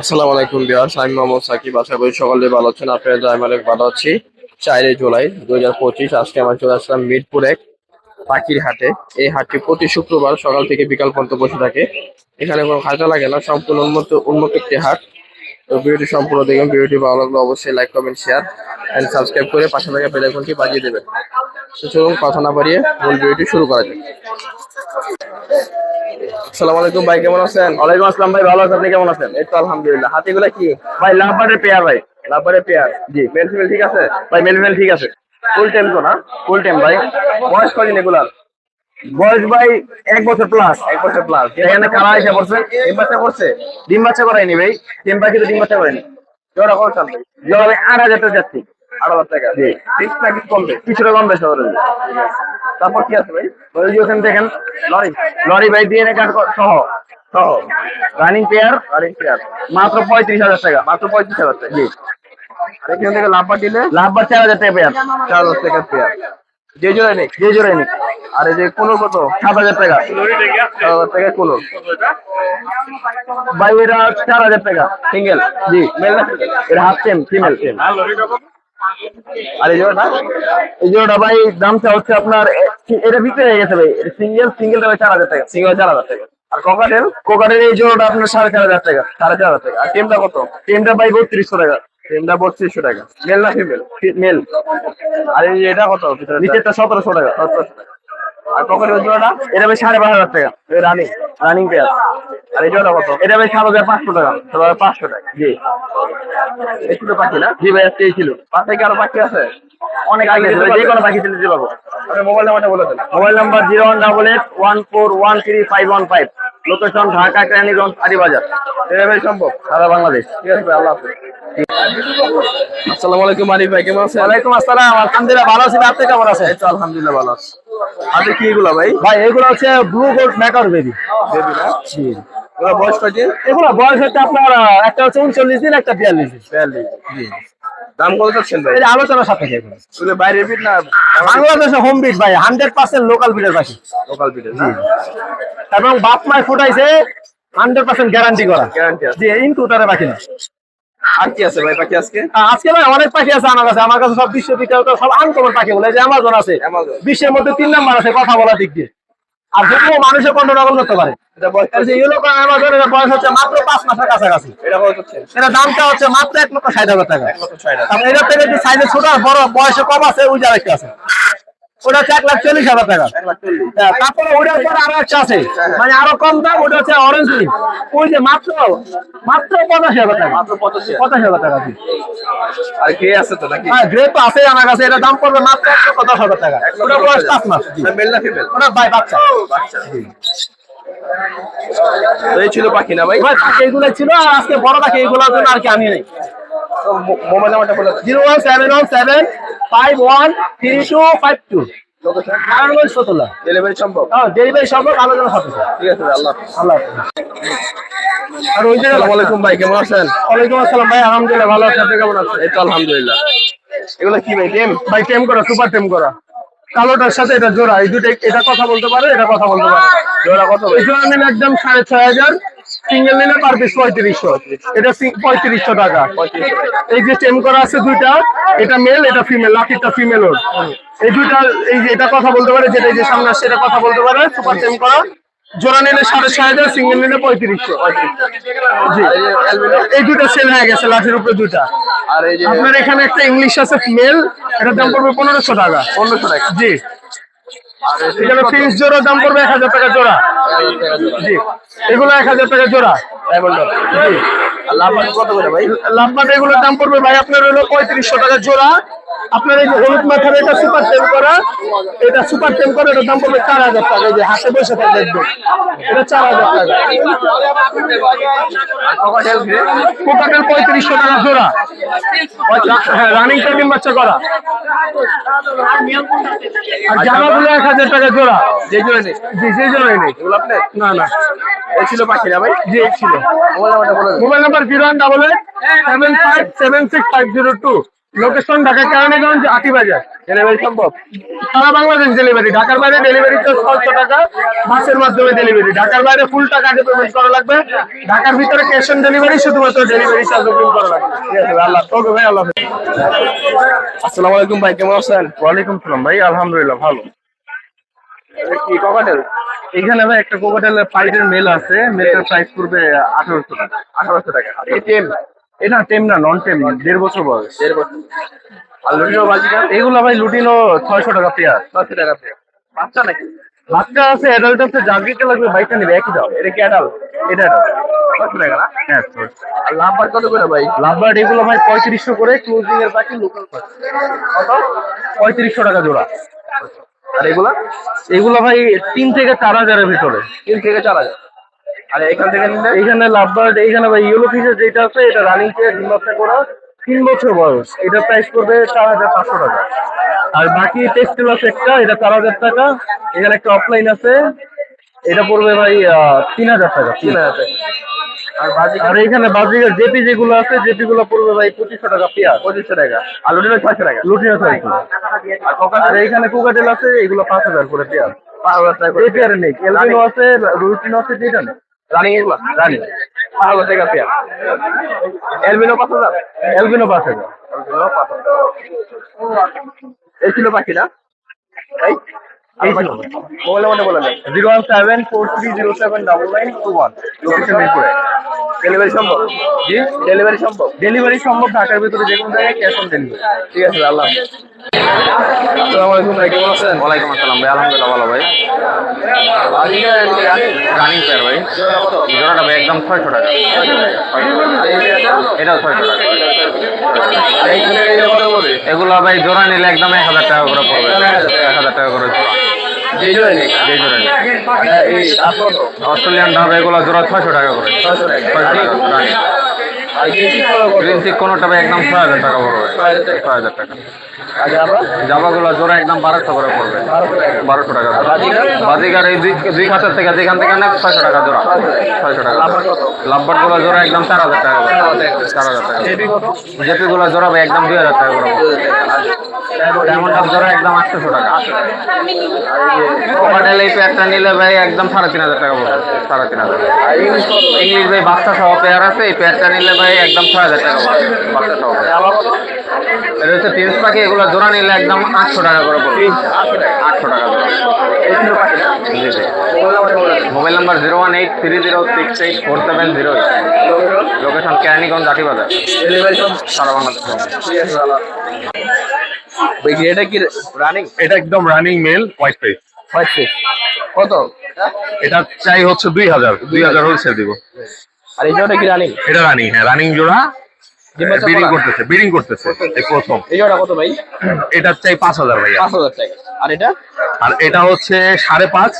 আসসালামু আলাইকুম বিহার আমি মোহাম্মদ সাকিব। আশা করি সকালে ভালো আছেন। আপনারা অনেক ভালো আছি। চারে জুলাই দুই হাজার পঁচিশ, আজকে আমরা চলে আসলাম মিরপুর এক পাখির হাটে। এই হাটটি প্রতি শুক্রবার সকাল থেকে বিকাল পর্যন্ত বসে থাকে। এখানে কোনো খাজা লাগে না, সম্পূর্ণ উন্মুক্ত উন্মুক্ত একটি হাট। তো ভিডিওটি সম্পূর্ণ দেখবেন। ভিডিওটি ভালো লাগলে অবশ্যই like, comment, share and subscribe করে পাশে থাকা বেল আইকনটি বাজিয়ে দেবেন। তো চলুন, কথা না বাড়িয়ে মূল ভিডিওটি শুরু করা যাক। আসসালামু আলাইকুম ভাই কেমন আছেন? ওয়ালাইকুম আসসালাম ভাই ভালো আছেন আপনি কেমন আছেন? এই তো আলহামদুলিল্লাহ। হাতিগুলা কি? ভাই লাভবারের পেয়ার ভাই। লাভবারের পেয়ার? জি। মেল ফিমেল ঠিক আছে? ভাই মেল মেল ঠিক আছে। ফুল টাইম তো না? ফুল টাইম ভাই। বয়স কদিন এগুলার? বয়স ভাই এক বছর প্লাস এক বছর প্লাস এখানে কারা এসে পড়ছে? ডিম বাচ্চা করছে? ডিম বাচ্চা করায়নি ভাই। ডিম পাখি তো ডিম বাচ্চা করায়নি? জোড়া কত চাল জোড়া ভাই আট হাজার টাকা যাচ্ছি। আট হাজার টাকা? জি। ফিক্স নাকি কমবে কিছুটা কম বেশি করে তারপর কি আছে ভাই? ওই যে ওখানে দেখেন লরি। লরি ভাই দিয়ে কার্ড সহ। সহ। রানিং পেয়ার গাড়ি পেয়ার মাত্র পঁয়ত্রিশ হাজার টাকা। মাত্র পঁয়ত্রিশ হাজার টাকা। জি। আর এখান থেকে লাভবার দিলে? লাভবার চার হাজার টাকা পেয়ার চার হাজার টাকা পেয়ার যে জোড়া নেই যে জোড়াই নি আর এই যে কোনোর কত? সাত হাজার টাকা। সাত হাজার টাকা কোনোর। ভাই এটা চার হাজার টাকা। সিঙ্গেল জি। মেল না এটা হাফ টেম ফিমেল আর এই জোড়াটা এই জোড়াটা ভাই দামটা হচ্ছে আপনার এটা বিক্রি হয়ে গেছে ভাই সিঙ্গেল সিঙ্গেলটা ভাই চার হাজার টাকা সিঙ্গেল চার হাজার টাকা। আর কোকাটেল কোকাটেল এই জোড়াটা আপনার সাড়ে চার হাজার টাকা সাড়ে চার হাজার টাকা। আর টেমটা কত? টেমটা ভাই বত্রিশশো টাকা টেমটা বত্রিশশো টাকা। মেল না ফিমেল মেল আর এই এটা কত? ভিতরে টাকা সতেরোশো টাকা। আর জোড়াটা? এটা বেশ সাড়ে পাঁচ হাজার টাকা। রানিং রানিং পেয়ার আর এই জোড়া কত? এটা বেশ সাত হাজার পাঁচশো টাকা। সাত হাজার পাঁচশো টাকা। জি। এই ছিল পাখি না? জি ভাই আজকে এই ছিল। পাশে কি আরও পাখি আছে? অনেক আগে ছিল, যে কোনো পাখি ছিল জি বাবু। মোবাইল নাম্বারটা বলে দেন। Mobile number zero one double eight one four one three five one five location Dhaka Keraniganj Aribazar এভাবে সম্ভব? সারা বাংলাদেশ। ঠিক আছে ভাই আল্লাহ হাফেজ। আসসালামু আলাইকুম আরিফ ভাই কেমন আছেন? ওয়ালাইকুম আসসালাম আলহামদুলিল্লাহ ভালো আছি আপনি কেমন আছেন? এই তো আলহামদুলিল্লাহ ভালো আছি। আপনি কি এগুলা ভাই? ভাই এগুলো হচ্ছে blue gold macaw baby baby না? এগুলা বয়স কয়দিন এগুলো বয়স হচ্ছে আপনার একটা হচ্ছে উনচল্লিশ দিন একটা বিয়াল্লিশ দিন। বিয়াল্লিশ জি। দাম কত চাচ্ছেন ভাই? এই যে আলোচনার সাথে এগুলো এগুলো বাইরের বিট না? বাংলাদেশে হোম বিট ভাই হান্ড্রেড পার্সেন্ট লোকাল বিটের পাখি লোকাল বিটের এবং বাপ মায় ফুটাইছে হান্ড্রেড পার্সেন্ট গ্যারান্টি করা। গ্যারান্টি আছে। জি ইনকুটারে না। আর কি আছে ভাই বাকি আজকে? আহ, আজকে ভাই অনেক পাখি আছে আমার কাছে। আমার কাছে সব বিশ্ব বিখ্যাত সব আনকমন পাখি বলে যে অ্যামাজন আছে। বিশ্বের মধ্যে তিন নাম্বার আছে কথা বলা দিক দিয়ে। আর যদিও মানুষের কন্ট্রোল করতে পারে। এটা বয়স আর অ্যামাজন এর বয়স হচ্ছে মাত্র পাঁচ মাসের কাছাকাছি। এটা এটা দামটা হচ্ছে মাত্র এক লক্ষ ষাট হাজার টাকা। এটা থেকে সাইজে ছোট আর বড় বয়সে কম আছে ওই জায়গায় আছে। ওটা হচ্ছে এক লাখ চল্লিশ হাজার টাকা। হ্যাঁ, তারপরে ওটার পরে আরও একটা আছে। মানে আরও কম দাম ওটা হচ্ছে অরেঞ্জ লিপ ওই যে মাত্র মাত্র পঁচাশি হাজার টাকা। মাত্র পঁচাশি পঁচাশি হাজার টাকা আর কে আছে তো নাকি? হ্যাঁ গ্রেপ আছে আমার কাছে এটা দাম পড়বে মাত্র হাজার টাকা। ওটা বয়স পাঁচ মাস মেল না ফিমেল ওটা ভাই বাচ্চা। বাচ্চা। এই ছিল পাখি না ভাই? এইগুলো ছিল আর আজকে বড় তাকে এইগুলোর জন্য আর কি আমি নেই। মোবাইল নাম্বারটা বলে zero one seven one seven five one three two five two Narayanganj Fatullah delivery সম্ভব। হ্যাঁ ডেলিভারি সম্ভব আলোচনা সাপেক্ষে ঠিক আছে ভাই, আল্লাহ আল্লাহ আর ওই জায়গায় আসসালামু আলাইকুম ভাই কেমন আছেন? ওয়ালাইকুম আসসালাম ভাই আলহামদুলিল্লাহ ভালো আছি। আপনি কেমন আছেন? এই তো আলহামদুলিল্লাহ। এগুলো কি ভাই টেম ভাই টেম করা সুপার টেম করা। কালোটার সাথে এটা জোড়া এই দুটো এটা কথা বলতে পারে এটা কথা বলতে পারে। জোড়া কত ভাই? এই জোড়া নিলে একদম সাড়ে ছয় হাজার। সিঙ্গেল নিলে পার পিস পঁয়ত্রিশশো। এটা পঁয়ত্রিশশো টাকা। এই যে টেম করা আছে দুইটা এটা মেল এটা ফিমেল লাকিটা ফিমেল ওর। এই দুইটা এই যে এটা কথা বলতে পারে যেটা এই যে সামনে আসছে এটা কথা বলতে পারে সুপার টেম করা। জোড়া নিলে সাড়ে ছয় হাজার সিঙ্গেল নিলে পঁয়ত্রিশশো। জি। এই দুটো সেল হয়ে গেছে লাঠির উপরে দুইটা। আর এই যে আপনার এখানে একটা ইংলিশ আছে মেল এটার দাম পড়বে পনেরোশো টাকা। পনেরোশো টাকা। জি। এখানে ফিন্স জোড়ার দাম পড়বে এক হাজার টাকা জোড়া। জি। এগুলো এক হাজার টাকা জোড়া। ডায়মন্ড জি। আর কত করে ভাই? লাভবান এগুলোর দাম পড়বে ভাই আপনার হলো পঁয়ত্রিশশো টাকা জোড়া। আপনার এই যে হলুদ মাথার এটা সুপার টেম করা এটা সুপার টেম করা এটার দাম পড়বে চার হাজার টাকা এই যে হাতে বসে থাকে একদম। এটা চার হাজার টাকা। ককাটেল পঁয়ত্রিশশো টাকা জোড়া। হ্যাঁ রানিং টাইমিং বাচ্চা করা। আর জামাগুলো এক হাজার টাকা জোড়া। যে জোড়া নেই। জি যে জোড়াই নেই। না না। ছিল পাখি না ভাই? জি ছিল। Mobile number zero one double eight seven five seven six five zero two. Location Dhaka Keraniganj Atibazar delivery সম্ভব। সারা বাংলাদেশ ডেলিভারি ঢাকার বাইরে ডেলিভারি চার্জ ছয়শো টাকা। বাসের মাধ্যমে ডেলিভারি ঢাকার বাইরে ফুল টাকা আগে পেমেন্ট করা লাগবে। ঢাকার ভিতরে ক্যাশ অন ডেলিভারি শুধুমাত্র ডেলিভারি চার্জ করা লাগবে। ঠিক আছে আল্লাহ ওকে ভাই আল্লাহ আসসালামু আলাইকুম ভাই কেমন আছেন? ওয়ালাইকুম সালাম ভাই আলহামদুলিল্লাহ ভালো। এটা কি ককাটেল এখানে ভাই একটা কোকাটেলের পাইটের মেল আছে। মেলটার প্রাইস পড়বে আঠারোশো টাকা। আঠারোশো টাকা। এটা টেম না নন টেম দেড় বছর বয়স। দেড় বছর। আর লুটিনো বাজিকা এগুলো ভাই লুটিনো ছয়শো টাকা পেয়ার। ছশো টাকা পেয়ে বাচ্চা নাকি? বাচ্চা আছে অ্যাডাল্ট আছে দিতে লাগবে বাইকটা নেবে একই দাও এটা কি অ্যাডাল এটা টাকা না? হ্যাঁ আর লাভবার কত করে ভাই? লাভবার্ড এগুলো ভাই পঁয়ত্রিশশো করে ক্লোজিং এর পাখি লোকাল কত? পঁয়ত্রিশশো টাকা জোড়া। আর এগুলা? এগুলো ভাই তিন থেকে চার হাজারের ভিতরে। তিন থেকে চার হাজার। আর এখান থেকে নিলে? এইখানে লাভবার্ড এইখানে ভাই ইয়েলো ফিশের যেটা আছে এটা রানিং কে ডিম বাচ্চা করা তিন বছর বয়স। এটা প্রাইস করবে চার হাজার পাঁচশো টাকা। আর বাকি টেক্সটাইল আছে একটা এটা চার হাজার টাকা। এখানে একটা অফলাইন আছে। এটা পড়বে ভাই তিন হাজার টাকা। তিন হাজার টাকা। আর বাজি আর এখানে বাজিকার জেপি যেগুলো আছে জেপি গুলো পড়বে ভাই পঁচিশশো টাকা পেয়ার। পঁচিশশো টাকা। আর লুটিনো ছয়শো টাকা। লুটিনো সাইকেল আর এইখানে কোকাটেল আছে এগুলো পাঁচ হাজার করে পেয়ার। পাঁচ হাজার টাকা এই নেই। এলবিনো আছে রুটিনো আছে যেটা নেই। রানিং রানি পেয়ার এলবিনো পাঁচ হাজার এলবিনো পাঁচ হাজার এলবিনো পাঁচ হাজার এই ছিল এই? ছিল। বলে দেন zero one seven four three zero seven double nine two one location মিরপুরে ডেলিভারি সম্ভব? জি? ডেলিভারি সম্ভব? ডেলিভারি সম্ভব ঢাকার ভিতরে যে কোনো জায়গায় ক্যাশ অন ডেলিভারি ঠিক আছে আল্লাহ আলাইকুম ভাই কেমন আছেন ওয়ালাইকুম আসসালাম ভাই আলহামদুলিল্লাহ ভালো ভাই রানিং রানিং পেয়ার ভাই জোড়াটা ভাই একদম ছয়শো টাকা এটাও ছয়শো টাকা এগুলো ভাই জোড়া নিলে একদম এক হাজার টাকা করে পড়বে এক হাজার টাকা করে অস্ট্রেলিয়ান ডাব এগুলো জোড়া ছয়শো টাকা করে ছয়শো টাকা টাকা গ্রিন চিক কোনোটা ভাই একদম ছয় হাজার টাকা পড়বে। ছয় হাজার টাকা। টাকা। জামাগুলো জোড়া একদম বারোশো করে পড়বে। বারোশো টাকা। টাকা বাজিকার? এই দুই খাতের থেকে যেখান থেকে নেয় ছয়শো টাকা জোড়া। ছয়শো টাকা। লাভবার কত? জোড়া একদম চার হাজার টাকা চার হাজার টাকা জোড়া ভাই একদম দুই হাজার টাকা করে। ডায়মন্ড একদম আটশোশো টাকা। এই পেয়ারটা নিলে ভাই একদম সাড়ে তিন হাজার টাকা সাড়ে তিন হাজার ইংলিশ বাচ্চা সহ পেয়ার আছে, এই পেয়ারটা নিলে ভাই একদম ছয় হাজার টাকা পড়বে। জোড়া নিলে একদম আটশো টাকা করে পড়বে। আটশো টাকা mobile number zero one eight three zero six eight four seven zero location Keraniganj, Atibazar. সারা বাংলাদেশ। এটা কি রানিং এটা একদম running male white face white fish কত? এটা চাই হচ্ছে দুই হাজার। দুই হাজার হোলসেল দিব। আর এই জোড়াটা কি রানিং এটা রানিং হ্যাঁ রানিং জোড়া। বিডিং করতেছে বিডিং করতেছে এই প্রথম। এই জোড়া কত ভাই? এটা চাই পাঁচ হাজার ভাইয়া। পাঁচ হাজার টাকা। আর এটা? আর এটা হচ্ছে সাড়ে পাঁচ।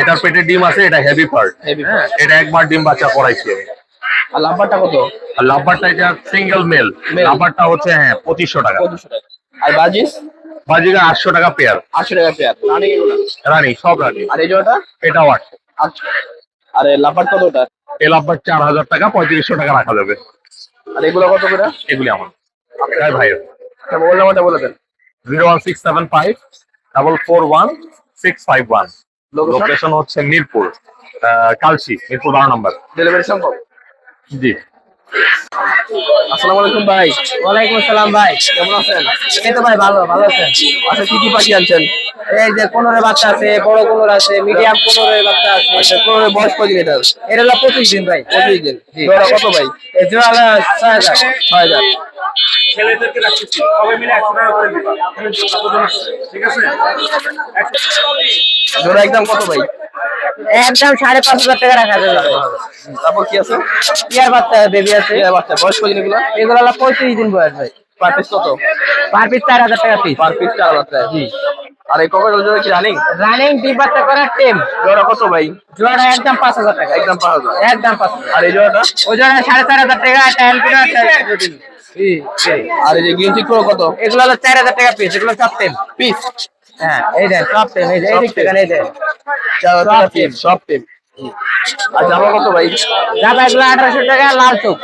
এটার পেটে ডিম আছে এটা হেভি হ্যাঁ এটা একবার ডিম বাচ্চা করাইছি আর লাভবারটা কত? আর লাভবারটা এটা সিঙ্গেল মেল। লাভবারটা হচ্ছে হ্যাঁ পঁচিশশো টাকা। পঁচিশশো টাকা। আর বাজিস? বাজিকা আটশো টাকা পেয়ার আটশো টাকা পেয়ার রানিং এগুলো? রানি সব রানি আর এই জোড়াটা? এটাও আটশো। আটশো। আর এই লাভবার কতটা? এই লাভবার চার হাজার টাকা পঁয়ত্রিশশো টাকা রাখা যাবে। আর এগুলো কত করে? এগুলি আমার। হ্যাঁ ভাই। আচ্ছা মোবাইল নাম্বারটা বলে দেন। Zero one six seven five double four one six five one? Location হচ্ছে মিরপুর কালচি মিরপুর বারো নম্বর। ডেলিভারি সম্ভব? জি। আসসালামু আলাইকুম ভাই। ওয়ালাইকুম আসসালাম ভাই। কেমন আছেন? এই তো ভাই ভালো ভালো আছেন? আচ্ছা কি কি পাখি আনছেন? এই যে কোনোরে বাচ্চা আছে বড় কোনোর আছে মিডিয়াম কোনোরে বাচ্চা আছে। আচ্ছা বয়স কদিন এটা? এটা হলো পঁচিশ দিন ভাই। পঁচিশ দিন। জোড়া কত ভাই? এই জোড়া হলো ছয় হাজার। ছয় হাজার। জোড়া একদম কত ভাই? একদম সাড়ে পাঁচ হাজার টাকা রাখা যাবে। তারপর কি আছে? ইয়ার বাচ্চা বেবি আছে। এই বাচ্চা বয়স কদিন এগুলো? এগুলো হলো পঁয়ত্রিশ দিন বয়স ভাই। পার পিস কত? পার পিস চার হাজার টাকা পিস পার পিস চার বাচ্চা জি। আর এই ককাটেল জোড়া কি রানিং রানিং বাচ্চা করার টেম জোড়া কত ভাই? জোড়া একদম পাঁচ হাজার টাকা। একদম পাঁচ হাজার। একদম পাঁচ হাজার। আর এই জোড়াটা? ওই জোড়া সাড়ে চার হাজার টাকা একটা একটা আর এই যে গ্রিন চিক কত? এগুলো হলো চার হাজার টাকা পিস এগুলো সব টেম পিস হ্যাঁ এই দেন সব টেম এই যে এই এই দেন সব আর জামা কত ভাই? জামা এগুলো আঠারোশো টাকা লাল চোখ।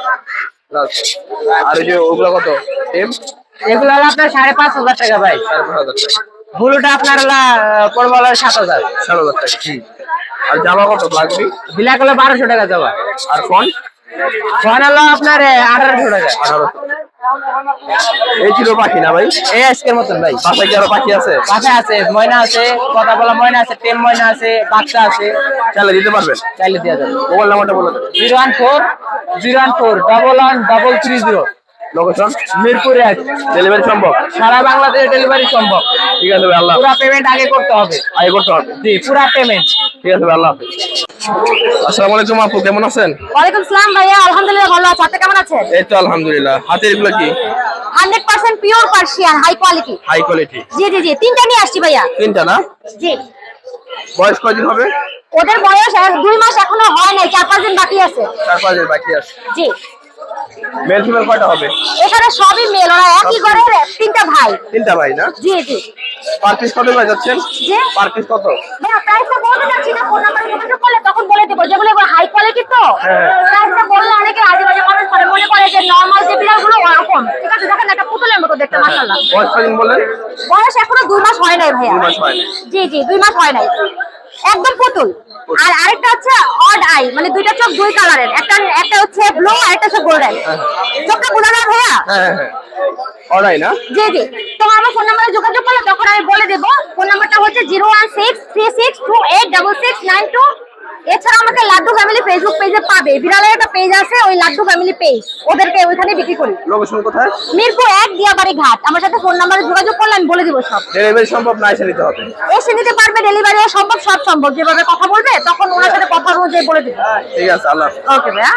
আর এই যে ওগুলো কত? টেম এগুলো হলো আপনার সাড়ে পাঁচ হাজার টাকা ভাই। সাড়ে পাঁচ হাজার টাকা। ব্লুটা আপনার আহ, সাত হাজার। সাত হাজার টাকা আর জামা কত? লাগবে ব্ল্যাক হলো বারোশো টাকা যাবা আর ফোন ফোন হলো আপনার আঠারোশো টাকা। এই ছিল পাখি না ভাই? এই আজকের মতন ভাই। বাসায় কি আরও পাখি আছে? ময়না আছে কথা বলা ময়না আছে টেম ময়না আছে বাচ্চা আছে। চাইলে দিতে পারবেন? চাইলে দেওয়া যাবে। মোবাইল নাম্বারটা বলে দেবেন zero one four zero one four double one double three zero. Location মিরপুরে আছে। ডেলিভারি সম্ভব। সারা বাংলাদেশে ডেলিভারি সম্ভব। ঠিক আছে ভাই আল্লাহ পুরা পেমেন্ট আগে করতে হবে। আগে করতে হবে। জি পুরা পেমেন্ট ঠিক আছে ভাই আল্লাহ আসসালামু আলাইকুম আপু কেমন আছেন? ওয়ালাইকুম সালাম ভাইয়া আলহামদুলিল্লাহ ভালো আছি। আপনি কেমন আছেন? এই তো আলহামদুলিল্লাহ। হাতের এগুলো কি? Hundred percent pure Persian high quality high quality জি জি জি তিনটা নিয়ে আসছি ভাইয়া। তিনটা না? জি। বয়স কয়দিন হবে? ওদের বয়স এক- দুই মাস এখনও হয় নাই চার পাঁচ দিন বাকি আছে। চার পাঁচ দিন বাকি আছে। জি। মেল ফিমেল কয়টা হবে? এখানে সবই মেল ওরা একই ঘরের তিনটা ভাই। তিনটা ভাই না? জি জি। পার পিস কত করে যাচ্ছেন? জি পার পিস কত? প্রাইসটা বলতে চাচ্ছি না ফোন নাম্বার যোগাযোগ করলে তখন বলে দেবো। যেগুলো হাই কোয়ালিটি তো হ্যাঁ। প্রাইসটা বললে অনেকে আজে বাজে কমেন্ট করে মনে করে যে নর্মাল যে বিড়ালগুলো ওরকম। ঠিক আছে দেখেন একটা পুতুলের মতো দেখতে মাশাআল্লাহ। বয়স কয়দিন বললেন? বয়স এখনও দুই মাস হয় নাই ভাইয়া। মাস হয় নাই। জি জি দুই মাস হয় নাই। একদম পুতুল। আর আরেকটা হচ্ছে অড আই মানে দুইটা চোখ দুই কালারের একটা একটা হচ্ছে ব্লু আর একটা হচ্ছে গোল্ডেন চোখটা বোঝা যায় ভাইয়া? হ্যাঁ হ্যাঁ অর্ডাই না? জি জি। তো আমার ফোন নাম্বারে যোগাযোগ করলে তখন আমি বলে দেবো। ফোন নাম্বারটা হচ্ছে zero one six three six two eight double six nine two এছাড়া আমাকে লাড্ডু ফ্যামিলি ফেসবুক পেজে পাবে। বিড়ালের একটা পেজ আছে ওই লাড্ডু ফ্যামিলি পেজ ওদেরকে ওইখানে বিক্রি করি। লোকেশন কোথায়? মিরপুর এক দিয়াবাড়ি ঘাট। আমার সাথে ফোন নাম্বারে যোগাযোগ করলে আমি বলে দিব সব। ডেলিভারি সম্ভব না এসে নিতে হবে। এসে নিতে পারবে ডেলিভারি সম্ভব সব সম্ভব। যেভাবে কথা বলবে তখন ওনার সাথে কথা অনুযায়ী বলে দিবে। ঠিক আছে আল্লাহ ওকে ভাইয়া